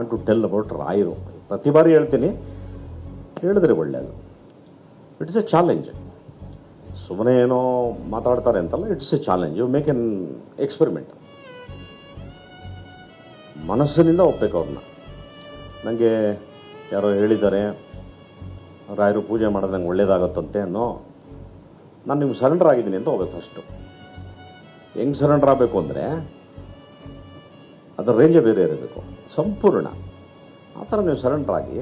Want to tell about ರಾಯರು ಪ್ರತಿ ಬಾರಿ ಹೇಳ್ತೀನಿ. ಹೇಳಿದ್ರೆ ಒಳ್ಳೆಯದು ಇಟ್ಸ್ ಎ ಚಾಲೆಂಜ್ ಸುಮ್ಮನೆ ಏನೋ ಮಾತಾಡ್ತಾರೆ ಅಂತಲ್ಲ it's a challenge you make an experiment ಮನಸ್ಸಿನಿಂದ ಒಪ್ಪಬೇಕು ಅವ್ರನ್ನ. ನನಗೆ ಯಾರೋ ಹೇಳಿದ್ದಾರೆ, ರಾಯರು ಪೂಜೆ ಮಾಡೋದು ನಂಗೆ ಒಳ್ಳೇದಾಗತ್ತಂತೆ ಅನ್ನೋ, ನಾನು ನಿಮ್ಗೆ ಸರೆಂಡರ್ ಆಗಿದ್ದೀನಿ ಅಂತ ಹೋಗ್ಬೇಕು ಫಸ್ಟು ಹೆಂಗೆ ಸರೆಂಡರ್ ಆಗಬೇಕು ಅಂದರೆ, ಅದರ ರೇಂಜೇ ಬೇರೆ ಇರಬೇಕು. ಸಂಪೂರ್ಣ. ಆ ಥರ ನೀವು ಸರೆಂಡರ್ ಆಗಿ,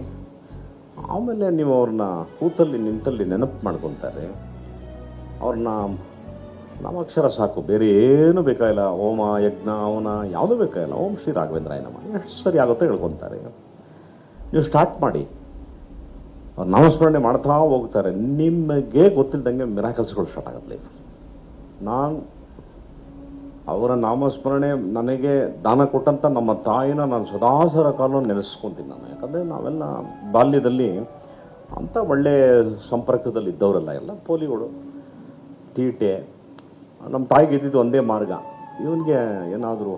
ಆಮೇಲೆ ನೀವು ಅವ್ರನ್ನ ಕೂತಲ್ಲಿ ನಿಂತಲ್ಲಿ ನೆನಪು ಮಾಡ್ಕೊತಾರೆ. ಅವ್ರನ್ನ ನಾಮಕ್ಷರ ಸಾಕು, ಬೇರೆ ಏನು ಬೇಕಾಗಿಲ್ಲ ಓಮ, ಯಜ್ಞ, ಅವನ, ಯಾವುದೂ ಬೇಕಾಗಿಲ್ಲ ಓಂ ಶ್ರೀ ರಾಘವೇಂದ್ರಾಯ ನಮ. ಎಷ್ಟು ಸರಿ ಆಗುತ್ತೋ ಹೇಳ್ಕೊತಾರೆ. ನೀವು ಸ್ಟಾರ್ಟ್ ಮಾಡಿ. ಅವ್ರು ನಾಮಸ್ಮರಣೆ ಮಾಡ್ತಾ ಹೋಗ್ತಾರೆ. ನಿಮಗೆ ಗೊತ್ತಿಲ್ದಂಗೆ ಮಿರಾಕಲ್ಸ್ಗಳು ಸ್ಟಾರ್ಟ್ ಆಗುತ್ತೆ. ಲೈಫ್ ನಾನು ಅವರ ನಾಮಸ್ಮರಣೆ ನನಗೆ ದಾನ ಕೊಟ್ಟಂತ ನಮ್ಮ ತಾಯಿನ ನಾನು ಸದಾಸರ ಕಾಲ ನೆನೆಸ್ಕೊತೀನಿ ನಾನು. ಯಾಕಂದರೆ ನಾವೆಲ್ಲ ಬಾಲ್ಯದಲ್ಲಿ ಅಂಥ ಒಳ್ಳೆ ಸಂಪರ್ಕದಲ್ಲಿ ಇದ್ದವರೆಲ್ಲ, ಎಲ್ಲ ಪೋಲಿಗಳು, ತೀಟೆ, ನಮ್ಮ ತಾಯಿಗೆ ಇದ್ದಿದ್ದು ಒಂದೇ ಮಾರ್ಗ. ಇವನಿಗೆ ಏನಾದರೂ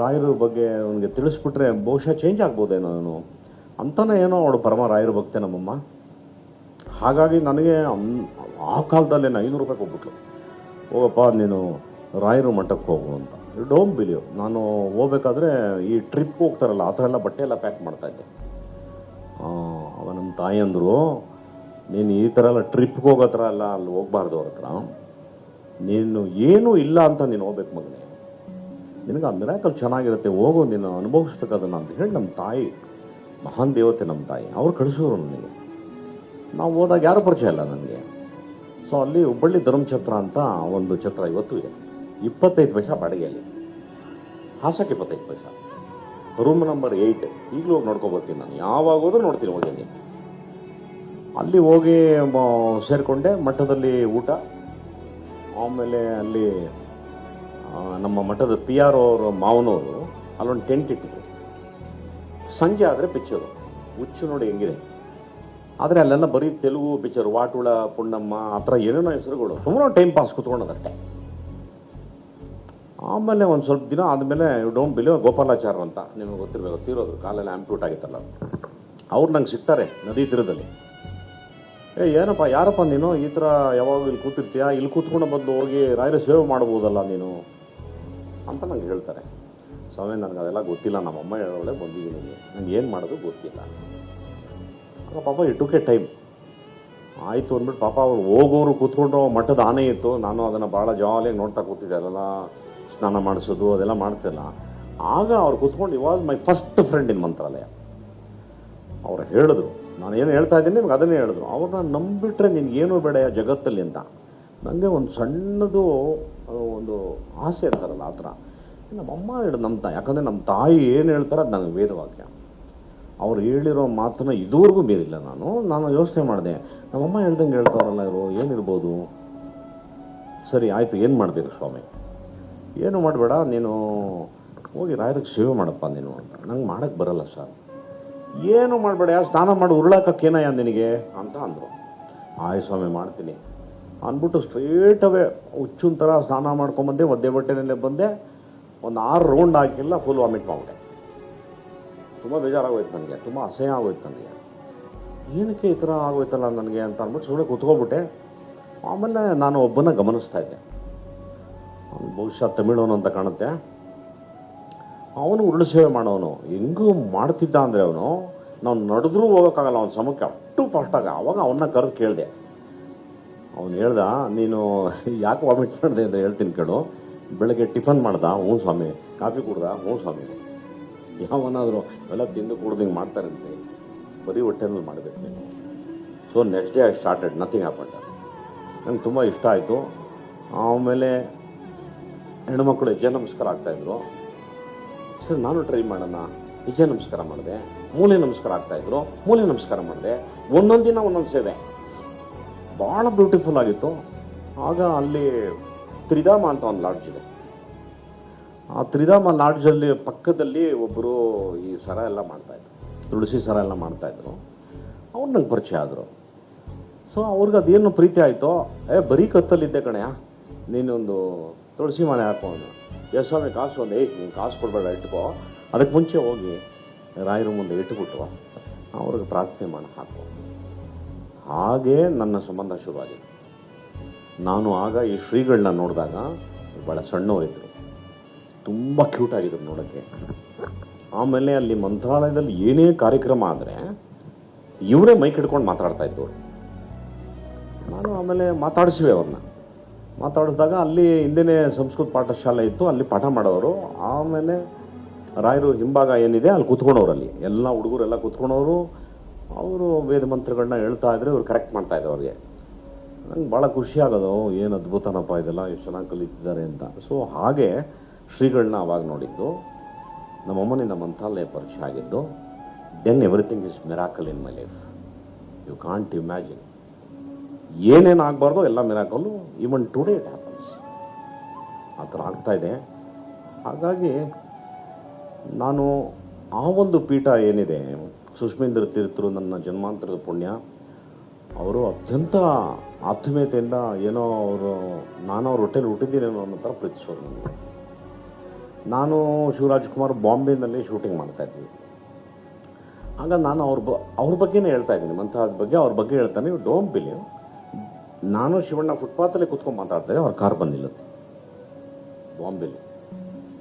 ರಾಯರ ಬಗ್ಗೆ ಅವನಿಗೆ ತಿಳಿಸ್ಬಿಟ್ರೆ ಬಹುಶಃ ಚೇಂಜ್ ಆಗ್ಬೋದೇನೋ ನಾನು ಅಂತಾನೆ ಏನೋ ಅವಳು ಪರಮ ರಾಯರ ಭಕ್ತೆ ನಮ್ಮಮ್ಮ. ಹಾಗಾಗಿ ನನಗೆ ಆ ಕಾಲದಲ್ಲೇ ಐನೂರು ರೂಪಾಯಿ ಕೊಟ್ಬಿಟ್ಲು. ಹೋಗಪ್ಪ, ನೀನು ರಾಯರು ಮಠಕ್ಕೆ ಹೋಗು ಅಂತ. ಡೋಂಟ್ ಬಿಲೀವ್ ನಾನು ಹೋಗ್ಬೇಕಾದ್ರೆ ಈ ಟ್ರಿಪ್ ಹೋಗ್ತಾರಲ್ಲ, ಆ ಥರ ಎಲ್ಲ ಬಟ್ಟೆ ಎಲ್ಲ ಪ್ಯಾಕ್ ಮಾಡ್ತಾ ಇದ್ದೆ. ಅವ ನಮ್ಮ ತಾಯಿ ಅಂದರು ನೀನು ಈ ಥರ ಎಲ್ಲ ಟ್ರಿಪ್ಗೆ ಹೋಗೋ ಥರ ಎಲ್ಲ ಅಲ್ಲಿ ಹೋಗ್ಬಾರ್ದು ಅವ್ರ ಹತ್ರ. ನೀನು ಏನೂ ಇಲ್ಲ ಅಂತ ನೀನು ಹೋಗ್ಬೇಕು ಮಗನೇ. ನಿನಗೆ ಆ ಮಿರಾಕಲ್ ಚೆನ್ನಾಗಿರುತ್ತೆ, ಹೋಗು, ನೀನು ಅನುಭವಿಸ್ಬೇಕದನ್ನು ಅಂತ ಹೇಳಿ ನಮ್ಮ ತಾಯಿ, ಮಹಾನ್ ದೇವತೆ ನಮ್ಮ ತಾಯಿ, ಅವ್ರು ಕಳಿಸೋರು ನನಗೆ. ನಾವು ಹೋದಾಗ ಯಾರು ಪರಿಚಯ ಇಲ್ಲ ನನಗೆ. ಸೊ ಅಲ್ಲಿ ಹುಬ್ಬಳ್ಳಿ ಧರ್ಮಛತ್ರ ಅಂತ ಒಂದು ಛತ್ರ ಇವತ್ತು ಇದೆ. ಇಪ್ಪತ್ತೈದು ಪೈಸಾ ಬಾಡಿಗೆಯಲ್ಲಿ. ಹಾಸಕ್ಕೆ ಇಪ್ಪತ್ತೈದು ಪೈಸಾ ರೂಮ್ ನಂಬರ್ ಏಯ್ಟ್. ಈಗಲೂ ಹೋಗಿ ನೋಡ್ಕೊಬರ್ತೀನಿ ನಾನು. ಯಾವಾಗ ಹೋದ್ರೂ ನೋಡ್ತೀನಿ ಹೋಗಿ ಅಲ್ಲಿ. ಹೋಗಿ ಸೇರಿಕೊಂಡೆ ಮಠದಲ್ಲಿ ಊಟ. ಆಮೇಲೆ ಅಲ್ಲಿ ನಮ್ಮ ಮಠದ ಪಿ ಆರ್ ಅವರು, ಮಾವನವರು ಅಲ್ಲೊಂದು ಟೆಂಟ್ ಇಟ್ಟಿದ್ರು. ಸಂಜೆ ಆದರೆ ಪಿಚ್ಚರು ಹುಚ್ಚು ನೋಡಿ ಹೆಂಗಿದೆ. ಆದರೆ ಅಲ್ಲೆಲ್ಲ ಬರೀ ತೆಲುಗು ಪಿಕ್ಚರ್ ವಾಟುಳ, ಪುಣ್ಣಮ್ಮ, ಆ ಥರ ಏನೇನೋ ಹೆಸರುಗಳು. ಸುಮ್ಮನೆ ಟೈಮ್ ಪಾಸ್ ಕುತ್ಕೊಳ್ಳೋದಷ್ಟೇ ಆಮೇಲೆ ಒಂದು ಸ್ವಲ್ಪ ದಿನ ಆದಮೇಲೆ ಡೋಂಟ್ ಬಿಲೀವ್ ಗೋಪಾಲಾಚಾರ್ಯ ಅಂತ ನಿಮಗೆ ಗೊತ್ತಿರಬೇಕು, ತೀರೋದು, ಕಾಲೆಲ್ಲ ಆಂಪ್ಯೂಟ್ ಆಗಿತ್ತಲ್ಲ ಅವ್ರು. ನಂಗೆ ಸಿಗ್ತಾರೆ ನದಿ ತೀರದಲ್ಲಿ. ಏ, ಏನಪ್ಪ, ಯಾರಪ್ಪ ನೀನು? ಈ ಥರ ಯಾವಾಗ ಇಲ್ಲಿ ಕೂತಿರ್ತೀಯ? ಇಲ್ಲಿ ಕೂತ್ಕೊಂಡು ಬಂದು ಹೋಗಿ ರಾಯರ ಸೇವೆ ಮಾಡ್ಬೋದಲ್ಲ ನೀನು? ಅಂತ ನಂಗೆ ಹೇಳ್ತಾರೆ. ಸ್ವಾಮಿ ನನಗೆ ಅದೆಲ್ಲ ಗೊತ್ತಿಲ್ಲ, ನಮ್ಮಮ್ಮ ಹೇಳೋಳೆ ಬಂದಿದ್ದೀನಿ. ನನಗೆ ಏನು ಮಾಡೋದು ಗೊತ್ತಿಲ್ಲ. ಪಾಪ ಇಟ್ಟುಕೆ ಟೈಮ್. ಆಯಿತು ಅಂದ್ಬಿಟ್ಟು ಪಾಪ ಅವ್ರು ಹೋಗೋರು ಕೂತ್ಕೊಂಡು ಮಠದ ಆನೆ ಇತ್ತು. ನಾನು ಅದನ್ನು ಭಾಳ ಜಾಲಿಯಾಗಿ ನೋಡ್ತಾ ಕೂತಿದ್ದೆ. ಅದೆಲ್ಲ ಸ್ನಾನ ಮಾಡಿಸೋದು, ಅದೆಲ್ಲ ಮಾಡ್ತಿಲ್ಲ ಆಗ ಅವ್ರು ಕೂತ್ಕೊಂಡು ಇವಾಗ my first friend in Mantralaya. ಅವ್ರು ಹೇಳಿದ್ರು. ನಾನು ಏನು ಹೇಳ್ತಾ ಇದ್ದೀನಿ, ನಿಮ್ಗೆ ಅದನ್ನೇ ಹೇಳಿದ್ರು. ಅವ್ರನ್ನ ನಂಬಿಟ್ರೆ ನಿನ್ಗೇನು ಬೇಡ ಜಗತ್ತಲ್ಲಿ ಅಂತ. ನನಗೆ ಒಂದು ಸಣ್ಣದು ಒಂದು ಆಸೆ ಇರ್ತಾರಲ್ಲ ಆ ಥರ. ನಮ್ಮಮ್ಮ ಹೇಳಿ ನಮ್ಮ ತಾಯಿ. ಯಾಕಂದರೆ ನಮ್ಮ ತಾಯಿ ಏನು ಹೇಳ್ತಾರೆ ಅದು ನನಗೆ ವೇದವಾಕ್ಯ. ಅವ್ರು ಹೇಳಿರೋ ಮಾತನ್ನ ಇದುವರೆಗೂ ಮೀರಿಲ್ಲ ನಾನು. ನಾನು ಯೋಚನೆ ಮಾಡಿದೆ, ನಮ್ಮಮ್ಮ ಹೇಳ್ದಂಗೆ ಹೇಳ್ತಾರಲ್ಲ ಇವರು, ಏನಿರ್ಬೋದು? ಸರಿ, ಆಯಿತು, ಏನು ಮಾಡ್ತೀರಿ ಸ್ವಾಮಿ? ಏನು ಮಾಡಬೇಡ, ನೀನು ಹೋಗಿ ರಾಯರಿಗೆ ಸೇವೆ ಮಾಡಪ್ಪ ನೀನು ಅಂತ. ನಂಗೆ ಮಾಡಕ್ಕೆ ಬರಲ್ಲ ಸರ್. ಏನು ಮಾಡಬೇಡ ಸ್ನಾನ ಮಾಡಿ ಉರುಳಾಕಕ್ಕೆ ಏನಯ್ಯ ನಿನಗೆ? ಅಂತ ಅಂದರು. ಆಯ್ ಸ್ವಾಮಿ, ಮಾಡ್ತೀನಿ. ಅಂದ್ಬಿಟ್ಟು ಸ್ಟ್ರೇಟ್ ಅವೇ ಹುಚ್ಚಿನ ಥರ ಸ್ನಾನ ಮಾಡ್ಕೊಂಬಂದೆ, ಒದ್ದೆ ಬಟ್ಟೆನಲ್ಲೇ ಬಂದೆ. ಒಂದು ಆರು ರೌಂಡ್ ಹಾಕಿಲ್ಲ ಫುಲ್ ವಾಮಿಟ್ ಮಾಡ್ಬಿಟ್ಟೆ ತುಂಬ ಬೇಜಾರಾಗೋಯ್ತು ನನಗೆ, ತುಂಬ ಅಸಹ್ಯ ಆಗೋಯ್ತು ನನಗೆ. ಏನಕ್ಕೆ ಈ ಥರ ಆಗೋಯ್ತಲ್ಲ ನನಗೆ ಅಂತ ಅಂದ್ಬಿಟ್ಟು ಸುಮ್ಮನೆ ಕೂತ್ಕೊಬಿಟ್ಟೆ ಆಮೇಲೆ ನಾನು ಒಬ್ಬನ ಗಮನಿಸ್ತಾ ಇದ್ದೆ. ಅವನು ಬಹುಶಃ ತಮಿಳವನು ಅಂತ ಕಾಣುತ್ತೆ. ಅವನು ಉರುಳು ಸೇವೆ ಮಾಡೋನು. ಹೆಂಗೂ ಮಾಡ್ತಿದ್ದ ಅಂದರೆ ಅವನು, ನಾವು ನಡೆದ್ರೂ ಹೋಗೋಕ್ಕಾಗಲ್ಲ, ಅವನ ಸಮಕ್ಕೆ ಅಷ್ಟು ಫಾಸ್ಟಾಗಿ ಅವಾಗ ಅವನ್ನ ಕರೆದು ಕೇಳಿದೆ. ಅವನು ಹೇಳ್ದ, ನೀನು ಯಾಕೆ ವಾಮಿಟ್ ಮಾಡಿದೆ ಅಂತ ಹೇಳ್ತೀನಿ ಕೇಳು. ಬೆಳಗ್ಗೆ ಟಿಫನ್ ಮಾಡ್ದ, ಹ್ಞೂ ಸ್ವಾಮಿ. ಕಾಫಿ ಕುಡ್ದ, ಹ್ಞೂ ಸ್ವಾಮಿ. ಯಾವನಾದರೂ ಎಲ್ಲ ತಿಂದು ಕುಡ್ದಂಗೆ ಮಾಡ್ತಾರಂತೆ. ಬರೀ ಹೊಟ್ಟೆನಲ್ಲಿ ಮಾಡಬೇಕು ನೀನು so next day I started nothing happened ನಂಗೆ ತುಂಬ ಇಷ್ಟ ಆಯಿತು. ಆಮೇಲೆ ಹೆಣ್ಮಕ್ಳು ಹೆಜ್ಜೆ ನಮಸ್ಕಾರ ಆಗ್ತಾಯಿದ್ರು ಸರ್, ನಾನು ಟ್ರೈ ಮಾಡೋಣ. ಹೆಜ್ಜೆ ನಮಸ್ಕಾರ ಮಾಡಿದೆ. ಮೂಲೆ ನಮಸ್ಕಾರ ಆಗ್ತಾಯಿದ್ರು ಮೂಲೆ ನಮಸ್ಕಾರ ಮಾಡಿದೆ. ಒಂದೊಂದು ದಿನ, ಒಂದೊಂದು ಸೇವೆ. ಭಾಳ ಬ್ಯೂಟಿಫುಲ್ ಆಗಿತ್ತು. ಆಗ ಅಲ್ಲಿ ತ್ರಿಧಾಮ ಅಂತ ಒಂದು ಲಾಡ್ಜ್ ಇದೆ. ಆ ತ್ರಿಧಾಮ ಲಾಡ್ಜಲ್ಲಿ ಪಕ್ಕದಲ್ಲಿ ಒಬ್ಬರು ಈ ಸರ ಎಲ್ಲ ಮಾಡ್ತಾಯಿದ್ರು ತುಳಸಿ ಸರ ಎಲ್ಲ ಮಾಡ್ತಾಯಿದ್ರು ಅವ್ರು ನಂಗೆ ಪರಿಚಯ ಆದರು. ಸೊ ಅವ್ರಿಗೆ ಅದೇನು ಪ್ರೀತಿ ಆಯಿತು, ಏ, ಬರೀ ಕತ್ತಲ್ಲಿದ್ದೆ ಕಣೆಯ ನೀನೊಂದು ತುಳಸಿ ಮನೆ ಹಾಕೊಂಡು. ಎಸ್ ಸ್ವಾಮಿ, ಕಾಸು ಒಂದು, ಏಯ್, ನೀನು ಕಾಸು ಕೊಡಬೇಡ, ಇಟ್ಕೋ. ಅದಕ್ಕೆ ಮುಂಚೆ ಹೋಗಿ ರಾಯರ ಮುಂದೆ ಇಟ್ಬಿಟ್ಟು, ಅವ್ರಿಗೆ ಪ್ರಾರ್ಥನೆ ಮಾಡಿ ಹಾಕೋ. ಹಾಗೆ ನನ್ನ ಸಂಬಂಧ ಶುರುವಾಗಿದೆ. ನಾನು ಆಗ ಈ ಶ್ರೀಗಳನ್ನ ನೋಡಿದಾಗ ಭಾಳ ಸಣ್ಣವರಿದ್ದರು ತುಂಬ ಕ್ಯೂಟ್ ಆಗಿದ್ರು ನೋಡೋಕ್ಕೆ. ಆಮೇಲೆ ಅಲ್ಲಿ ಮಂತ್ರಾಲಯದಲ್ಲಿ ಏನೇ ಕಾರ್ಯಕ್ರಮ ಆದರೆ ಇವರೇ ಮೈಕ್ ಹಿಡ್ಕೊಂಡು ಮಾತಾಡ್ತಾ ಇದ್ದರು ನಾನು ಆಮೇಲೆ ಮಾತಾಡಿಸಿವೆ ಅವ್ರನ್ನ ಮಾತಾಡಿಸಿದಾಗ ಅಲ್ಲಿ ಹಿಂದೆ ಸಂಸ್ಕೃತ ಪಾಠಶಾಲೆ ಇತ್ತು, ಅಲ್ಲಿ ಪಾಠ ಮಾಡೋರು. ಆಮೇಲೆ ರಾಯರು ಹಿಂಭಾಗ ಏನಿದೆ, ಅಲ್ಲಿ ಕೂತ್ಕೊಂಡವ್ರು ಅಲ್ಲಿ. ಎಲ್ಲ ಹುಡುಗರೆಲ್ಲ ಕೂತ್ಕೊಂಡವರು. ಅವರು ವೇದ ಮಂತ್ರಗಳನ್ನ ಹೇಳ್ತಾ ಇದ್ರೆ ಇವ್ರು ಕರೆಕ್ಟ್ ಮಾಡ್ತಾ ಇದ್ದೆ ಅವ್ರಿಗೆ. ನಂಗೆ ಭಾಳ ಖುಷಿ ಆಗೋದು ಏನು ಅದ್ಭುತನಪ್ಪ ಇದೆಲ್ಲ, ಎಷ್ಟು ಚೆನ್ನಾಗಿ ಕಲಿತಿದ್ದಾರೆ ಅಂತ. ಸೊ ಹಾಗೆ ಶ್ರೀಗಳನ್ನ ಅವಾಗ ನೋಡಿದ್ದು. ನಮ್ಮ ಮಂತ್ರಾಲಯ ಪರಿಚಯ ಆಗಿದ್ದು then everything is miracle in my life you can't imagine ಏನೇನು ಆಗಬಾರ್ದು ಎಲ್ಲ miracle even today it happens ಆ ಥರ ಆಗ್ತಾ ಇದೆ. ಹಾಗಾಗಿ ನಾನು ಆ ಒಂದು ಪೀಠ ಏನಿದೆ, ಸುಷ್ಮೇಂದ್ರ ತೀರ್ಥರು ನನ್ನ ಜನ್ಮಾಂತರದ ಪುಣ್ಯ, ಅವರು ಅತ್ಯಂತ ಆತ್ಮೀಯತೆಯಿಂದ ಏನೋ ಅವರು, ನಾನು ಅವ್ರ ಹೊಟ್ಟೆಲಿ ಹುಟ್ಟಿದ್ದೀನೇನೋ ಅನ್ನೋ ಥರ ಪ್ರೀತಿಸೋರು ನನಗೆ. ನಾನು ಶಿವರಾಜ್ಕುಮಾರ್ ಬಾಂಬೆನಲ್ಲಿ ಶೂಟಿಂಗ್ ಮಾಡ್ತಾ ಇದ್ವಿ. ಆಗ ನಾನು ಅವ್ರ ಬ, ಅವ್ರ ಬಗ್ಗೆನೇ ಹೇಳ್ತಾ ಇದ್ದೀನಿ. ಮಂತ್ರದ ಬಗ್ಗೆ ಅವ್ರ ಬಗ್ಗೆ ಹೇಳ್ತಾನೆ ನೀವು ಡೋಂಟ್ ಬಿಲೀವ್ ನಾನು ಶಿವಣ್ಣ ಫುಟ್ಪಾತಲ್ಲಿ ಕುತ್ಕೊಂಡು ಮಾತಾಡ್ತಾರೆ ಅವ್ರ ಕಾರ್ ಬಂದಿಲ್ಲತ್ತೆ ಬಾಂಬೆಲಿ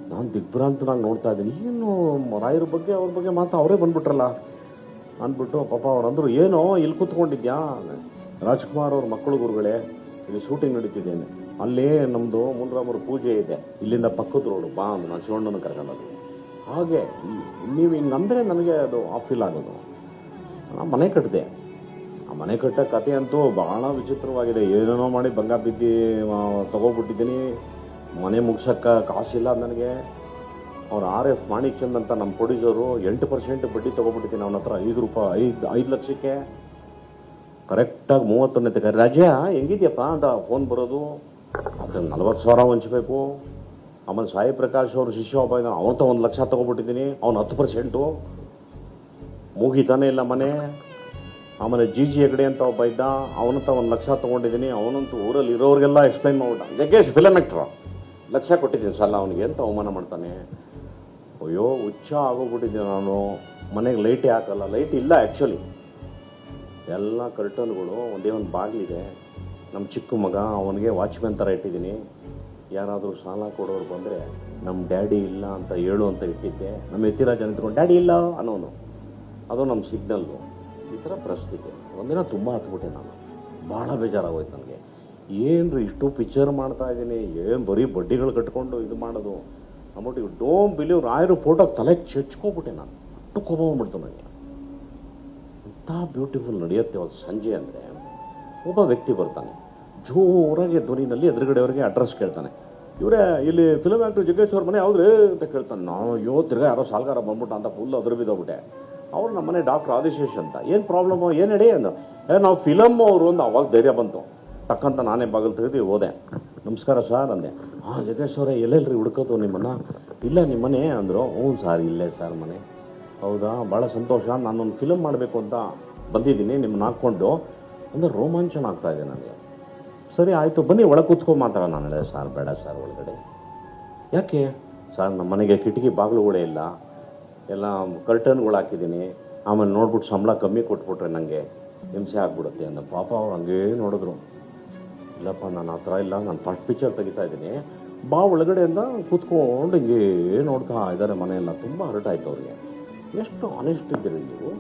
ನಾನು ದಿಗ್ಭ್ರಾಂತನಾಗಿ ನೋಡ್ತಾ ಇದ್ದೀನಿ. ಏನು, ರಾಯರ ಬಗ್ಗೆ, ಅವ್ರ ಬಗ್ಗೆ ಮಾತಾ ಅವರೇ ಬಂದ್ಬಿಟ್ರಲ್ಲ? ಅಂದ್ಬಿಟ್ಟು, ಪಾಪ ಅವ್ರು ಅಂದರು, ಏನೋ, ಇಲ್ಲಿ ಕುತ್ಕೊಂಡಿದ್ಯಾ? ರಾಜ್ಕುಮಾರ್ ಅವ್ರ ಮಕ್ಕಳು ಗುರುಗಳೇ, ಇಲ್ಲಿ ಶೂಟಿಂಗ್ ನಡೀತಿದ್ದೇನೆ ಅಲ್ಲಿ ನಮ್ಮದು ಮುನ್ರಾಮರ ಪೂಜೆ ಇದೆ. ಇಲ್ಲಿಂದ ಪಕ್ಕದ ರೋಡು ಬಾ ಅಂದು ನಾನು ಶಿವಣ್ಣನ ಕರ್ಕೊಂಡೋದು ಹಾಗೆ. ನೀವು ನೀವು ಹಿಂಗಂದ್ರೆ ನನಗೆ ಅದು ಆಫೀಲ್ ಆಗೋದು. ನಾನು ಮನೆ ಕಟ್ಟಿದೆ ಆ ಮನೆ ಕಟ್ಟೋ ಕತೆ ಅಂತೂ ಬಹಳ ವಿಚಿತ್ರವಾಗಿದೆ. ಏನೇನೋ ಮಾಡಿ ಬಂಗ ಬಿದ್ದಿ ತಗೋಬಿಟ್ಟಿದ್ದೀನಿ. ಮನೆ ಮುಗ್ಸೋಕ್ಕೆ ಕಾಸಿಲ್ಲ ನನಗೆ. ಅವ್ರು ಆರ್ ಎಫ್ ಮಾಣಿಕ್ಚಂದ್ ಅಂತ ನಮ್ಮ ಪ್ರೊಡ್ಯೂಸರು ಎಂಟು ಪರ್ಸೆಂಟ್ ಬಡ್ಡಿ ತೊಗೊಬಿಟ್ಟಿದ್ದೀನಿ ಅವನ ಹತ್ರ. ಐದು ರೂಪಾಯಿ, ಐದು ಐದು ಲಕ್ಷಕ್ಕೆ. ಕರೆಕ್ಟಾಗಿ ಮೂವತ್ತೊಂದನೇ ರಾಜ್ಯ ಹೆಂಗಿದ್ಯಪ್ಪ ಅಂತ ಫೋನ್ ಬರೋದು. ಅದನ್ನ ನಲ್ವತ್ತು ಸಾವಿರ ಹಂಚಬೇಕು. ಆಮೇಲೆ ಸಾಯಿ ಪ್ರಕಾಶ್ ಅವರು ಶಿಷ್ಯ ಒಬ್ಬ ಇದ್ದಾನೆ ಅವಂತ ಒಂದು ಲಕ್ಷ ತಗೊಬಿಟ್ಟಿದ್ದೀನಿ. ಅವ್ನು ಹತ್ತು ಪರ್ಸೆಂಟು. ಮುಗಿತಾನೆ ಇಲ್ಲ ಮನೆ. ಆಮೇಲೆ ಜಿ ಜಿ ಹೆಗಡೆ ಅಂತ ಒಬ್ಬ ಇದ್ದ. ಅವನಂತ ಒಂದು ಲಕ್ಷ ತೊಗೊಂಡಿದ್ದೀನಿ. ಅವನಂತೂ ಊರಲ್ಲಿ ಇರೋರಿಗೆಲ್ಲ ಎಕ್ಸ್ಪ್ಲೈನ್ ಮಾಡ್ಬಿಟ್ಟ. ಜಗ್ಗೇಶ್ ಫಿಲಮ್ ಆಕ್ಟ್ರ ಲಕ್ಷ ಕೊಟ್ಟಿದ್ದೀನಿ ಸಲ ಅವನಿಗೆ. ಅಂತ ಅವಮಾನ ಮಾಡ್ತಾನೆ? ಅಯ್ಯೋ, ಹುಚ್ಚ ಆಗೋಗ್ಬಿಟ್ಟಿದ್ದೀನಿ ನಾನು. ಮನೆಗೆ ಲೈಟೇ ಹಾಕಲ್ಲ ಲೈಟ್ ಇಲ್ಲ ಆ್ಯಕ್ಚುಲಿ ಎಲ್ಲ ಕರ್ಟನ್ಗಳು ಒಂದೇ ಒಂದು ಬಾಗಿಲಿದೆ. ನಮ್ಮ ಚಿಕ್ಕ ಮಗ, ಅವನಿಗೆ ವಾಚ್ಮ್ಯಾನ್ ಥರ ಇಟ್ಟಿದ್ದೀನಿ. ಯಾರಾದರೂ ಸಾಲ ಕೊಡೋರು ಬಂದರೆ ನಮ್ಮ ಡ್ಯಾಡಿ ಇಲ್ಲ ಅಂತ ಹೇಳು ಅಂತ ಇಟ್ಟಿದ್ದೆ. ನಮ್ಮ ಎತ್ತಿರಾಜ ನಿಂತ್ಕೊಂಡು ಡ್ಯಾಡಿ ಇಲ್ಲ ಅನ್ನೋನು. ಅದು ನಮ್ಮ ಸಿಗ್ನಲ್ಲು ಈ ಥರ ಪರಿಸ್ಥಿತಿ. ಒಂದಿನ ತುಂಬ ಹತ್ಬಿಟ್ಟೆ ನಾನು. ಭಾಳ ಬೇಜಾರಾಗೋಯ್ತು ನನಗೆ. ಏನ್ರಿ ಇಷ್ಟು ಪಿಕ್ಚರ್ ಮಾಡ್ತಾ ಇದ್ದೀನಿ ಏನು ಬರೀ ಬಡ್ಡಿಗಳು ಕಟ್ಕೊಂಡು ಇದು ಮಾಡೋದು? ಅಂದ್ಬಿಟ್ಟು ಇವು ಡೋಮ್ ಬಿಲೀವ್ ರಾಯರು ಫೋಟೋ ತಲೆ ಚಚ್ಕೊಬಿಟ್ಟೆ ನಾನು. ಅಷ್ಟು ಕೋಪ ಬಂದ್ಬಿಡ್ತು ನನಗೆ. ಇಂಥ ಬ್ಯೂಟಿಫುಲ್ ನಡೆಯುತ್ತೆ ಅವತ್ತು ಸಂಜೆ ಅಂದರೆ. ಒಬ್ಬ ವ್ಯಕ್ತಿ ಬರ್ತಾನೆ. ಜೋರಾಗಿ ಧ್ವನಿನಲ್ಲಿ ಎದುರುಗಡೆಯವರಿಗೆ ಅಡ್ರೆಸ್ ಕೇಳ್ತಾನೆ. ಇವರೇ, ಇಲ್ಲಿ ಫಿಲಮ್ ಆ್ಯಕ್ಟರ್ ಜಗ್ಗೇಶ್ ಅವ್ರ ಮನೆ ಯಾವ್ದು ಅಂತ ಕೇಳ್ತಾನೆ. ನಾವು ಅಯ್ಯೋ ತಿರ್ಗಾ ಯಾರೋ ಸಾಲ್ಗಾರ ಬಂದ್ಬಿಟ್ಟ ಅಂತ ಫುಲ್ ಅದ್ರ ಬಿದ್ದೋಗ್ಬಿಟ್ಟೆ ಅವ್ರು ನಮ್ಮ ಮನೆ ಡಾಕ್ಟರ್ ಆದಿಶೇಷ್ ಅಂತ. ಏನು ಪ್ರಾಬ್ಲಮ್ ಏನು ನಡಿ ಅಂದ ನಾವು ಫಿಲಮ್ ಅವರು ಒಂದು ಅವಾಗ ಧೈರ್ಯ ಬಂತು. ತಕ್ಕಂಥ ನಾನೇ ಬಾಗಿಲು ತೆಗೆದು ಹೋದೆ. ನಮಸ್ಕಾರ ಸರ್ ಅಂದೆ. ಆ, ಜಗ್ಗೇಶ್ ಅವರೇ ಎಲ್ಲೆಲ್ಲರಿ ಹುಡ್ಕೋದು ನಿಮ್ಮನ್ನ? ಇಲ್ಲ ನಿಮ್ಮ ಮನೆ ಅಂದರು. ಹ್ಞೂ ಸರ್, ಇಲ್ಲೇ ಸರ್ ಮನೆ. ಹೌದಾ? ಭಾಳ ಸಂತೋಷ. ನಾನೊಂದು ಫಿಲಮ್ ಮಾಡಬೇಕು ಅಂತ ಬಂದಿದ್ದೀನಿ. ನಿಮ್ಮನ್ನ ಹಾಕ್ಕೊಂಡು ಅಂದರೆ ರೋಮಾಂಚನ ಆಗ್ತಾ ಇದೆ ನನಗೆ. ಸರಿ, ಆಯಿತು, ಬನ್ನಿ, ಒಳಗೆ ಕೂತ್ಕೊಂಡು ಮಾತಾಡೋಣ ನಾನು ಸರ್, ಬೇಡ ಸರ್, ಒಳಗಡೆ. ಯಾಕೆ? ಸರ್, ನಮ್ಮ ಮನೆಗೆ ಕಿಟಕಿ ಬಾಗಿಲುಗಳೇ ಇಲ್ಲ. ಎಲ್ಲ ಕರ್ಟನ್ಗಳು ಹಾಕಿದ್ದೀನಿ. ಆಮೇಲೆ ನೋಡ್ಬಿಟ್ಟು ಸಂಬಳ ಕಮ್ಮಿ ಕೊಟ್ಬಿಟ್ರೆ ನನಗೆ ಹಿಂಸೆ ಆಗ್ಬಿಡುತ್ತೆ ಅಂದ. ಪಾಪ ಅವ್ರು ಹಂಗೇ ನೋಡಿದ್ರು. ಇಲ್ಲಪ್ಪ, ನಾನು ಆ ಥರ ಇಲ್ಲ. ನಾನು ಫಸ್ಟ್ ಪಿಕ್ಚರ್ ತೆಗಿತಾ ಇದ್ದೀನಿ. ಬಾ ಒಳಗಡೆಯಿಂದ ಕೂತ್ಕೊಂಡು ಹಿಂಗೆ ನೋಡ್ತಾ ಇದ್ದಾರೆ ಮನೆಯೆಲ್ಲ. ತುಂಬ ಹರ್ಟ್ ಆಯ್ತು ಅವ್ರಿಗೆ. ಎಷ್ಟು ಆನೆಸ್ಟ್ ಇದ್ದೀರಿ ನೀವು?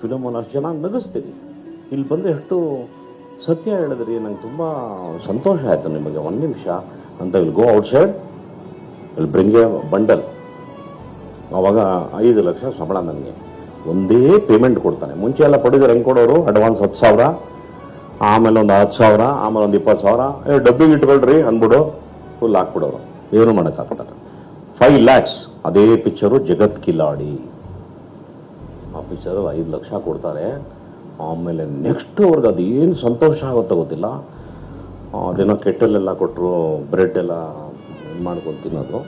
ಫಿಲಮನ್ನು ಅಷ್ಟು ಚೆನ್ನಾಗಿ ನಗಿಸ್ತೀರಿ. ಇಲ್ಲಿ ಬಂದು ಎಷ್ಟು ಸತ್ಯ ಹೇಳಿದ್ರಿ ನಂಗೆ ತುಂಬ ಸಂತೋಷ ಆಯಿತು ನಿಮಗೆ. ಒಂದು ನಿಮಿಷ. ಅಂತ ಇಲ್ಲಿ ಗೋ ಔಟ್ ಸೈಡ್ ಇಲ್ಲಿ ಬ್ರಿಂಗ್ ಬಂಡಲ್ ಅವಾಗ ಐದು ಲಕ್ಷ ಸಂಬಳ ನನಗೆ. ಒಂದೇ ಪೇಮೆಂಟ್ ಕೊಡ್ತಾನೆ. ಮುಂಚೆ ಎಲ್ಲ ಪಡೆದ್ರೆ ಹೆಂಗೆ ಕೊಡೋರು? ಅಡ್ವಾನ್ಸ್ ಹತ್ತು ಸಾವಿರ, ಆಮೇಲೆ ಒಂದು ಹತ್ತು ಸಾವಿರ, ಆಮೇಲೆ ಒಂದು ಇಪ್ಪತ್ತು ಸಾವಿರ. ಏ ಡಬ್ಬಿಗೆ ಇಟ್ಕೊಳ್ರಿ ಅಂದ್ಬಿಡು. ಫುಲ್ ಹಾಕ್ಬಿಡೋರು. ಏನು ಮಾಡೋಕ್ಕಾಗ್ತಾರೆ ಫೈವ್ ಲ್ಯಾಕ್ಸ್ ಅದೇ ಪಿಕ್ಚರು ಜಗತ್ ಕಿಲಾಡಿ. ಆ ಪಿಕ್ಚರು ಐದು ಲಕ್ಷ ಕೊಡ್ತಾರೆ. ಆಮೇಲೆ ನೆಕ್ಸ್ಟ್ ಅವ್ರಿಗೆ ಅದೇನು ಸಂತೋಷ ಆಗುತ್ತೋ ಗೊತ್ತಿಲ್ಲ. ದಿನ ಅದೇನೋ ಕೆಟ್ಟಲೆಲ್ಲ ಕೊಟ್ಟರು ಬ್ರೆಡ್ ಎಲ್ಲ ಇದು ಮಾಡ್ಕೊಂಡು ತಿನ್ನೋದು.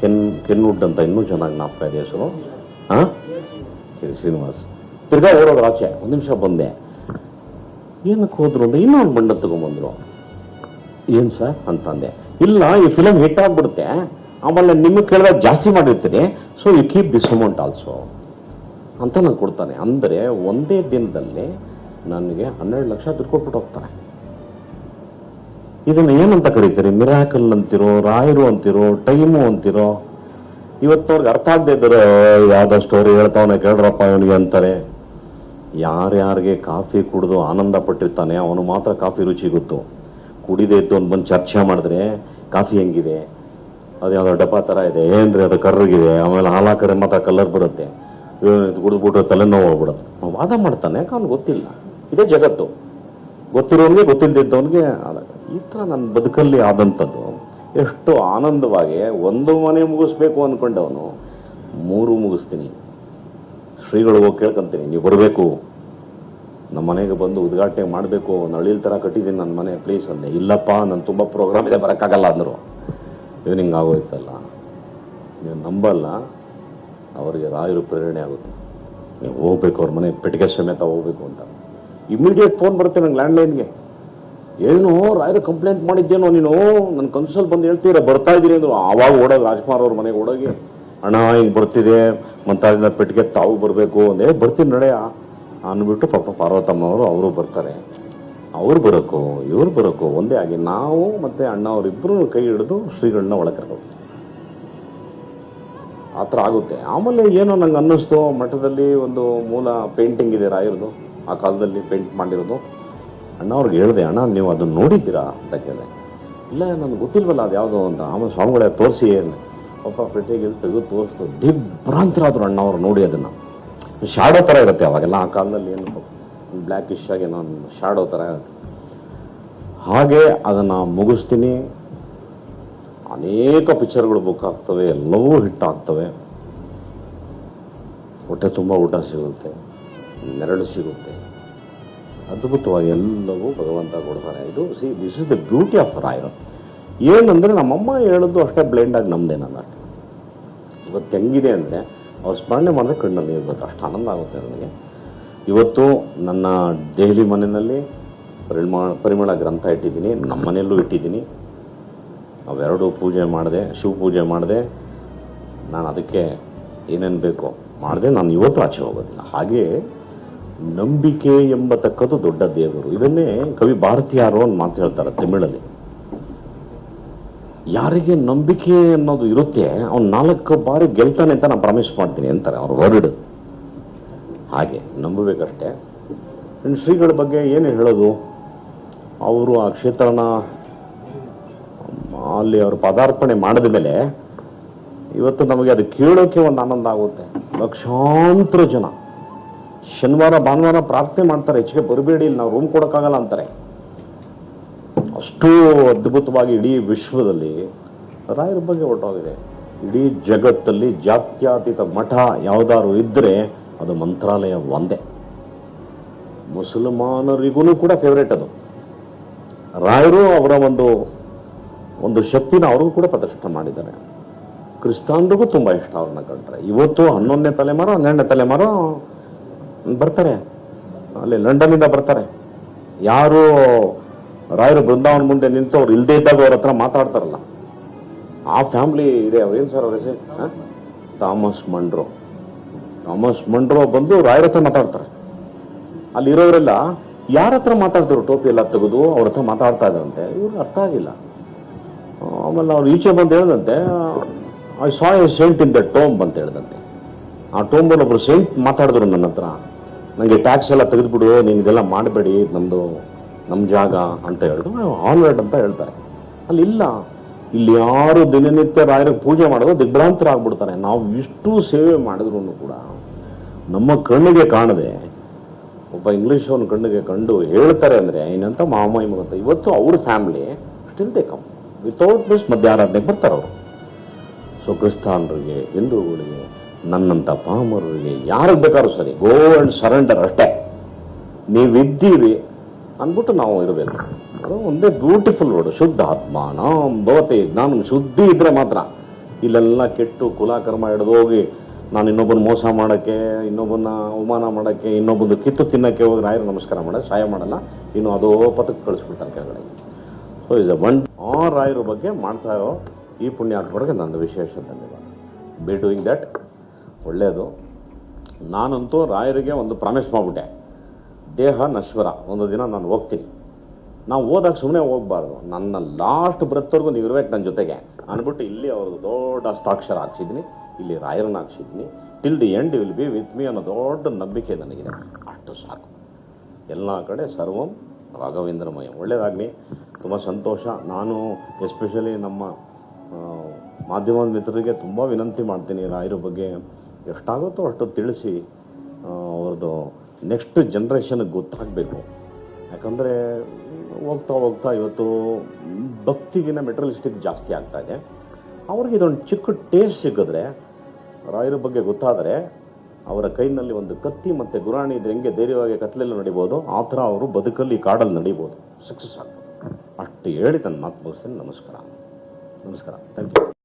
ಕೆನ್, ಕೆನ್ವುಡ್ ಅಂತ ಇನ್ನೂ ಚೆನ್ನಾಗಿ ನಾಪ್ತಾ ಇದೆ ಹೆಸರು ಹಾಂ ಶ್ರೀನಿವಾಸ್. ತಿರ್ಗಾ ಓಡೋದು ಆಚೆ, ಒಂದು ನಿಮಿಷ ಬಂದೆ. ಏನಕ್ಕೆ ಹೋದ್ರು ಅಂದ್ರೆ ಇನ್ನೂ ಒಂದು ಬಂಡ ತಗೊಂಬಂದ್ರು. ಏನು ಸರ್? ಅಂತಂದೆ. ಇಲ್ಲ, ಈ ಫಿಲಮ್ ಹಿಟ್ ಆಗ್ಬಿಡುತ್ತೆ. ಆಮೇಲೆ ನಿಮಗೆ ಕೇಳಿದಾಗ ಜಾಸ್ತಿ ಮಾಡಿರ್ತೀನಿ. So you keep this amount also ಅಂತ ನಾನು ಕೊಡ್ತಾನೆ. ಅಂದರೆ ಒಂದೇ ದಿನದಲ್ಲಿ ನನಗೆ ಹನ್ನೆರಡು ಲಕ್ಷ ದುಡ್ಡು ಕೊಟ್ಬಿಟ್ಟು ಹೋಗ್ತಾನೆ. ಇದನ್ನು ಏನಂತ ಕರೀತೀರಿ? ಮಿರಾಕಲ್ ಅಂತಿರೋ, ರಾಯರು ಅಂತಿರೋ, ಟೈಮು ಅಂತಿರೋ? ಇವತ್ತವ್ರಿಗೆ ಅರ್ಥ ಆಗದೆ ಇದ್ದಾರೆ ಯಾವುದೋ ಸ್ಟೋರಿ ಹೇಳ್ತಾವನೆ, ಕೇಳ್ರಪ್ಪ ಅವನಿಗೆ ಅಂತಾರೆ. ಯಾರ್ಯಾರಿಗೆ ಕಾಫಿ ಕುಡಿದು ಆನಂದ ಪಟ್ಟಿರ್ತಾನೆ, ಅವನು ಮಾತ್ರ ಕಾಫಿ ರುಚಿ ಗೊತ್ತು. ಕುಡಿದೇ ಇತ್ತು ಅವ್ನು ಬಂದು ಚರ್ಚೆ ಮಾಡಿದ್ರೆ ಕಾಫಿ ಹೆಂಗಿದೆ? ಅದು ಯಾವುದೋ ಡಬ್ಬ ಥರ ಇದೆ. ಏನ್ರಿ ಅದು ಕರ್ರಿಗಿದೆ? ಆಮೇಲೆ ಹಾಲಾಕರೆ ಮಾತ್ರ ಕಲರ್ ಬರುತ್ತೆ. ಕುಡಿದ್ಬಿಟ್ಟು ತಲೆನೋವು ಹೋಗ್ಬಿಡೋದು ಅವ್ನು ವಾದ ಮಾಡ್ತಾನೆ, ಯಾಕೆ ಅವ್ನು ಗೊತ್ತಿಲ್ಲ? ಇದೇ ಜಗತ್ತು. ಗೊತ್ತಿರೋನ್ಗೆ ಗೊತ್ತಿಲ್ಲದಿದ್ದವನಿಗೆ ಈ ಥರ ನನ್ನ ಬದುಕಲ್ಲಿ ಆದಂಥದ್ದು. ಎಷ್ಟು ಆನಂದವಾಗಿ ಒಂದು ಮನೆ ಮುಗಿಸ್ಬೇಕು ಅಂದ್ಕೊಂಡವನು ಮೂರು ಮುಗಿಸ್ತೀನಿ. ಶ್ರೀಗಳು ಹೋಗಿ ಕೇಳ್ಕೊಂತೀನಿ, ನೀವು ಬರಬೇಕು. ನಮ್ಮ ಮನೆಗೆ ಬಂದು ಉದ್ಘಾಟನೆ ಮಾಡಬೇಕು. ನಳಿಲ್ ಥರ ಕಟ್ಟಿದ್ದೀನಿ ನನ್ನ ಮನೆ ಪ್ಲೀಸ್ ಅಂದೆ. ಇಲ್ಲಪ್ಪ, ನಾನು ತುಂಬ ಪ್ರೋಗ್ರಾಮ್ ಇದೆ, ಬರೋಕ್ಕಾಗಲ್ಲ ಅಂದರು. ಇವ್ನಿಂಗ್ ಆಗೋಯ್ತಲ್ಲ. ನೀವು ನಂಬಲ್ಲ. ಅವರಿಗೆ ರಾಯರು ಪ್ರೇರಣೆ ಆಗುತ್ತೆ. ನೀವು ಹೋಗ್ಬೇಕು, ಅವ್ರ ಮನೆ ಪೆಟ್ಟಿಗೆ ಸಮೇತ ಹೋಗ್ಬೇಕು ಅಂತ. ಇಮಿಡಿಯೇಟ್ ಫೋನ್ ಬರುತ್ತೆ ನಂಗೆ ಲ್ಯಾಂಡ್ಲೈನ್ಗೆ ಏನು ರಾಯರು ಕಂಪ್ಲೇಂಟ್ ಮಾಡಿದ್ದೇನೋ ನೀನು? ನನ್ನ ಕನ್ಸಲ್ ಬಂದು ಹೇಳ್ತೀರ? ಬರ್ತಾ ಇದ್ದೀನಿ ಅಂದ್ರು. ಆವಾಗ ಓಡೋದು ರಾಜ್ಕುಮಾರ್ ಅವ್ರ ಮನೆಗೆ ಓಡೋಗಿ. ಅಣ್ಣ ಹಿಂಗೆ ಬರ್ತಿದೆ. ಮಂತಾಜಿನ ಪೆಟ್ಟಿಗೆ ತಾವು ಬರಬೇಕು ಅಂದೇ. ಬರ್ತೀನಿ ನಡೆಯ ಅಂದ್ಬಿಟ್ಟು ಪಾಪ ಪಾರ್ವತಮ್ಮನವರು ಅವರು ಬರ್ತಾರೆ. ಅವ್ರು ಬರೋಕ್ಕೋ, ಇವ್ರು ಬರೋಕ್ಕೋ, ಒಂದೇ ಆಗಿ ನಾವು ಮತ್ತೆ ಅಣ್ಣ ಅವರಿಬ್ಬರು ಕೈ ಹಿಡಿದು ಶ್ರೀಗಳನ್ನ ಒಳಗೆ ಆ ಥರ ಆಗುತ್ತೆ. ಆಮೇಲೆ ಏನೋ ನಂಗೆ ಅನ್ನಿಸ್ತು, ಮಠದಲ್ಲಿ ಒಂದು ಮೂಲ ಪೇಂಟಿಂಗ್ ಇದೆ ರಾಯರದು. ಆ ಕಾಲದಲ್ಲಿ ಪೇಂಟ್ ಮಾಡಿರೋದು. ಅಣ್ಣ ಅವ್ರಿಗೆ ಹೇಳಿದೆ, ಅಣ್ಣ, ನೀವು ಅದನ್ನು ನೋಡಿದ್ದೀರಾ? ಅಂತ ಕೇಳಿದೆ. ಇಲ್ಲ ನನಗೆ ಗೊತ್ತಿಲ್ವಲ್ಲ, ಅದು ಯಾವುದು ಅಂತ. ಆಮೇಲೆ ಸ್ವಾಮಿಗಳೇ ತೋರಿಸಿ ಪಾಪ, ಪೆಟ್ಟಿಗೆ ತೆಗೆದು ತೋರಿಸ್ತು. ದಿಗ್ಭ್ರಾಂತರಾದ್ರು ಅಣ್ಣ ಅವ್ರು ನೋಡಿ ಅದನ್ನು. ಶಾಡೋ ಥರ ಇರುತ್ತೆ ಅವಾಗೆಲ್ಲ, ಆ ಕಾಲದಲ್ಲಿ ಏನು ಬ್ಲ್ಯಾಕಿಶ್ ಆಗಿ ನಾನು ಶಾಡೋ ಥರ ಇರುತ್ತೆ. ಹಾಗೆ ಅದನ್ನು ಮುಗಿಸ್ತೀನಿ. ಅನೇಕ ಪಿಕ್ಚರ್ಗಳು ಬುಕ್ ಆಗ್ತವೆ, ಎಲ್ಲವೂ ಹಿಟ್ ಆಗ್ತವೆ. ಹೊಟ್ಟೆ ತುಂಬ ಊಟ ಸಿಗುತ್ತೆ, ನೆರಳು ಸಿಗುತ್ತೆ. ಅದ್ಭುತವಾಗಿ ಎಲ್ಲವೂ ಭಗವಂತ ಕೊಡ್ತಾನೆ ಇದು see this is the beauty of Rayar ಏನಂದರೆ ನಮ್ಮಮ್ಮ ಹೇಳೋದು ಅಷ್ಟೇ ಬ್ಲೆಂಡಾಗಿ ನಾನು ಇವತ್ತು ಹೆಂಗಿದೆ ಅಂದರೆ, ಅವ್ರು ಸ್ಮರಣೆ ಮಾಡಿದ್ರೆ ಕಣ್ಣಲ್ಲಿ ಇರಬೇಕು, ಅಷ್ಟು ಆನಂದ ಆಗುತ್ತೆ ನನಗೆ ಇವತ್ತು ನನ್ನ ದೆಹಲಿ ಮನೆಯಲ್ಲಿ ಪರಿಮಳ ಪರಿಮಳ ಗ್ರಂಥ ಇಟ್ಟಿದ್ದೀನಿ ನಮ್ಮ ಮನೆಯಲ್ಲೂ ಇಟ್ಟಿದ್ದೀನಿ. ಅವೆರಡು ಪೂಜೆ ಮಾಡಿದೆ, ಶಿವ ಪೂಜೆ ಮಾಡಿದೆ ನಾನು ಅದಕ್ಕೆ ಏನೇನು ಬೇಕೋ ಮಾಡಿದೆ ನಾನು ಇವತ್ತು ಆಚೆ ಹೋಗೋದಿಲ್ಲ. ಹಾಗೆ ನಂಬಿಕೆ ಎಂಬತಕ್ಕದ್ದು ದೊಡ್ಡ ದೇವರು. ಇದನ್ನೇ ಕವಿ ಭಾರತೀಯರು ಅಂತ ಮಾತು ಹೇಳ್ತಾರೆ ತಮಿಳಲ್ಲಿ. ಯಾರಿಗೆ ನಂಬಿಕೆ ಅನ್ನೋದು ಇರುತ್ತೆ, ಅವ್ನು ನಾಲ್ಕು ಬಾರಿ ಗೆಲ್ತಾನೆ ಅಂತ ನಾನು ಪ್ರಾಮಿಸ್ ಮಾಡ್ತೀನಿ ಅಂತಾರೆ ಅವ್ರ ವರ್ಡ್ ಹಾಗೆ ನಂಬಬೇಕಷ್ಟೇ. ಶ್ರೀಗಳ ಬಗ್ಗೆ ಏನು ಹೇಳೋದು? ಅವರು ಆ ಕ್ಷೇತ್ರನ ಅಲ್ಲಿ ಅವರು ಪದಾರ್ಪಣೆ ಮಾಡಿದ ಮೇಲೆ ಇವತ್ತು ನಮಗೆ ಅದು ಕೇಳೋಕೆ ಒಂದು ಆನಂದ ಆಗುತ್ತೆ. ಲಕ್ಷಾಂತರ ಜನ. ಶನಿವಾರ, ಭಾನುವಾರ ಪ್ರಾರ್ಥನೆ ಮಾಡ್ತಾರೆ, ಹೆಚ್ಚಿಗೆ ಬರಬೇಡಿ, ಇಲ್ಲಿ ನಾವು ರೂಮ್ ಕೊಡೋಕ್ಕಾಗಲ್ಲ ಅಂತಾರೆ. ಅಷ್ಟು ಅದ್ಭುತವಾಗಿ ಇಡೀ ವಿಶ್ವದಲ್ಲಿ ರಾಯರ ಬಗ್ಗೆ ಹೊರಟೋಗಿದೆ ಇಡೀ ಜಗತ್ತಲ್ಲಿ ಜಾತ್ಯಾತೀತ ಮಠ ಯಾವುದಾದ್ರು ಇದ್ದರೆ ಅದು ಮಂತ್ರಾಲಯ ಒಂದೇ. ಮುಸಲ್ಮಾನರಿಗೂ ಕೂಡ ಫೇವ್ರೇಟ್ ಅದು. ರಾಯರು ಅವರ ಒಂದು ಒಂದು ಶಕ್ತಿನ ಅವ್ರಿಗೂ ಕೂಡ ಪ್ರದರ್ಶನ ಮಾಡಿದ್ದಾರೆ. ಕ್ರಿಸ್ತಾನ್ರಿಗೂ ತುಂಬ ಇಷ್ಟ ಅವ್ರನ್ನ ಕಂಡ್ರೆ. ಇವತ್ತು ಹನ್ನೊಂದನೇ ತಲೆಮಾರು, ಹನ್ನೆರಡನೇ ತಲೆಮಾರು ಬರ್ತಾರೆ. ಅಲ್ಲಿ ಲಂಡನ್ನಿಂದ ಬರ್ತಾರೆ. ಯಾರು ರಾಯರು ಬೃಂದಾವನ ಮುಂದೆ ನಿಂತು ಅವ್ರು ಇಲ್ಲದೆ ಇದ್ದಾಗ ಅವ್ರ ಹತ್ರ ಮಾತಾಡ್ತಾರಲ್ಲ. ಆ ಫ್ಯಾಮಿಲಿ ಇದೆ. ಅವ್ರೇನು ಸರ್ ಅವ್ರ ಹೆಸರು? ಥಾಮಸ್ ಮಂಡ್ರೋ. ಥಾಮಸ್ ಮಂಡ್ರೋ ಬಂದು ರಾಯರ ಹತ್ರ ಮಾತಾಡ್ತಾರೆ. ಅಲ್ಲಿ ಇರೋರೆಲ್ಲ ಯಾರ ಹತ್ರ ಮಾತಾಡ್ತಾರೆ ಟೋಪಿ ಎಲ್ಲ ತೆಗೆದು ಅವ್ರ ಹತ್ರ ಮಾತಾಡ್ತಾ ಇದ್ದಾರಂತೆ ಇವ್ರಿಗೆ ಅರ್ಥ ಆಗಿಲ್ಲ. ಆಮೇಲೆ ಅವ್ರು ಈಚೆ ಬಂದು ಹೇಳ್ದಂತೆ I saw a saint in the tomb ಅಂತ ಹೇಳ್ದಂತೆ. ಆ ಟೋಂಬಲ್ಲಿ ಒಬ್ಬರು ಸೇಂಟ್ ಮಾತಾಡಿದ್ರು ನನ್ನ ಹತ್ರ. ನನಗೆ ಟ್ಯಾಕ್ಸ್ ಎಲ್ಲ ತೆಗೆದುಬಿಡು ನೀವು ಇದೆಲ್ಲ ಮಾಡಬೇಡಿ ನಮ್ಮದು ನಮ್ಮ ಜಾಗ ಅಂತ ಹೇಳಿದ್ರು. ಆನ್ವರ್ಡ್ ಅಂತ ಹೇಳ್ತಾರೆ. ಅಲ್ಲಿ ಇಲ್ಲ. ಇಲ್ಲಿ ಯಾರು ದಿನನಿತ್ಯ ರಾಯರಿಗೆ ಪೂಜೆ ಮಾಡೋದು ದಿಗ್ಭ್ರಾಂತರಾಗ್ಬಿಡ್ತಾರೆ ನಾವು ಇಷ್ಟು ಸೇವೆ ಮಾಡಿದ್ರು ಕೂಡ ನಮ್ಮ ಕಣ್ಣಿಗೆ ಕಾಣದೆ, ಒಬ್ಬ ಇಂಗ್ಲೀಷ್ ಅವನ ಕಣ್ಣಿಗೆ ಕಂಡು ಹೇಳ್ತಾರೆ ಅಂದರೆ, ಏನಂತ ಮಾಮಯ್ಯ ಅಂತ ಇವತ್ತು ಅವ್ರ family still they without miss ಮಧ್ಯಾರಾಧನೆಗೆ ಬರ್ತಾರೆ ಅವರು. ಸೊ ಕ್ರಿಸ್ತಾನರಿಗೆ, ಹಿಂದೂಗಳಿಗೆ, ನನ್ನಂಥ ಪಾಮರರಿಗೆ ಯಾರಿಗೆ ಬೇಕಾದ್ರೂ ಸರಿ ಗೋ ಆ್ಯಂಡ್ ಸರೆಂಡರ್ ಅಷ್ಟೇ. ನೀವಿದ್ದೀರಿ ಅಂದ್ಬಿಟ್ಟು ನಾವು ಇರಬೇಕು. ಒಂದೇ ಬ್ಯೂಟಿಫುಲ್ ರೋಡ್ ಶುದ್ಧ ಆತ್ಮ ನಾಮ್ ಭವತಿ. ನಾನು ಶುದ್ಧಿ ಇದ್ರೆ ಮಾತ್ರ. ಇಲ್ಲೆಲ್ಲ ಕೆಟ್ಟು ಕುಲಾಕರ್ಮ ಹಿಡಿದು ಹೋಗಿ ನಾನು ಇನ್ನೊಬ್ಬನ ಮೋಸ ಮಾಡೋಕ್ಕೆ ಇನ್ನೊಬ್ಬನ ಅವಮಾನ ಮಾಡೋಕ್ಕೆ ಇನ್ನೊಬ್ಬನ ಕಿತ್ತು ತಿನ್ನೋಕ್ಕೆ ಹೋಗಿ ರಾಯರು ನಮಸ್ಕಾರ ಮಾಡೋದು ಸಹಾಯ ಮಾಡಲ್ಲ. ಇನ್ನು ಅದೋ ಪತಕ್ಕೆ ಕಳಿಸ್ಬಿಡ್ತಾರೆ ಕೆಳಗಡೆ. ಸೊ ಇಸ್ ಅ ಒನ್ ಆ ರಾಯರ ಬಗ್ಗೆ ಮಾಡ್ತಾ ಇರೋ ಈ ಪುಣ್ಯಾತ್ಮರಿಗೆ ನನ್ನ ವಿಶೇಷ ಧನ್ಯವಾದ. ಬಿ ಡೂಯಿಂಗ್ ದಟ್ ಒಳ್ಳೆಯದು ನಾನಂತೂ ರಾಯರಿಗೆ ಒಂದು ಪ್ರಾಮಿಸ್ ಮಾಡಿಬಿಟ್ಟೆ. ದೇಹ ನಶ್ವರ. ಒಂದು ದಿನ ನಾನು ಹೋಗ್ತೀನಿ. ನಾವು ಹೋದಾಗ ಸುಮ್ಮನೆ ಹೋಗ್ಬಾರ್ದು. ನನ್ನ ಲಾಸ್ಟ್ ಬ್ರೆತ್ವರೆಗೂ ನೀವು ಇರಬೇಕು ನನ್ನ ಜೊತೆಗೆ ಅಂದ್ಬಿಟ್ಟು ಇಲ್ಲಿ ಅವ್ರದ್ದು ದೊಡ್ಡ ಹಸ್ತಾಕ್ಷರ ಹಾಕ್ಸಿದ್ದೀನಿ ಇಲ್ಲಿ ರಾಯರನ್ನ ಹಾಕ್ಸಿದ್ದೀನಿ till the end will be with me ಅನ್ನೋ ದೊಡ್ಡ ನಂಬಿಕೆ ನನಗಿದೆ. ಅಷ್ಟು ಸಾಕು. ಎಲ್ಲ ಕಡೆ ಸರ್ವಂ ರಾಘವೇಂದ್ರಮಯ. ಒಳ್ಳೆಯದಾಗಲಿ ತುಂಬ ಸಂತೋಷ. ನಾನು ಎಸ್ಪೆಷಲಿ ನಮ್ಮ ಮಾಧ್ಯಮದ ಮಾಧ್ಯಮ ಮಿತ್ರರಿಗೆ ತುಂಬ ವಿನಂತಿ ಮಾಡ್ತೀನಿ. ರಾಯರ ಬಗ್ಗೆ ಎಷ್ಟಾಗುತ್ತೋ ಅಷ್ಟು ತಿಳಿಸಿ ಅವ್ರದ್ದು ನೆಕ್ಸ್ಟ್ ಜನ್ರೇಷನ್ಗೆ ಗೊತ್ತಾಗಬೇಕು. ಯಾಕಂದರೆ ಹೋಗ್ತಾ ಹೋಗ್ತಾ ಇವತ್ತು ಭಕ್ತಿಗಿನ ಮೆಟೀರಿಯಲಿಸ್ಟಿಕ್ ಜಾಸ್ತಿ ಆಗ್ತಾ ಇದೆ. ಅವ್ರಿಗೆ ಇದೊಂದು ಚಿಕ್ಕ ಟೇಸ್ಟ್ ಸಿಕ್ಕಿದ್ರೆ, ರಾಯರ ಬಗ್ಗೆ ಗೊತ್ತಾದರೆ ಅವರ ಕೈನಲ್ಲಿ ಒಂದು ಕತ್ತಿ ಮತ್ತೆ ಗುರಾಣಿ ಇದ್ರೆ ಹೆಂಗೆ ಧೈರ್ಯವಾಗಿ ಕತ್ಲೆಲ್ಲ ನಡಿಬೋದು? ಆ ಥರ ಅವರು ಬದುಕಲ್ಲಿ ಕಾಡಲ್ಲಿ ನಡಿಬೋದು. ಸಕ್ಸಸ್ ಆಗ್ಬೋದು. ಅಷ್ಟು ಹೇಳಿ ನನ್ನ ಮಾತು ಮುಗಿಸ್ತೀನಿ ನಮಸ್ಕಾರ. ನಮಸ್ಕಾರ. Thank you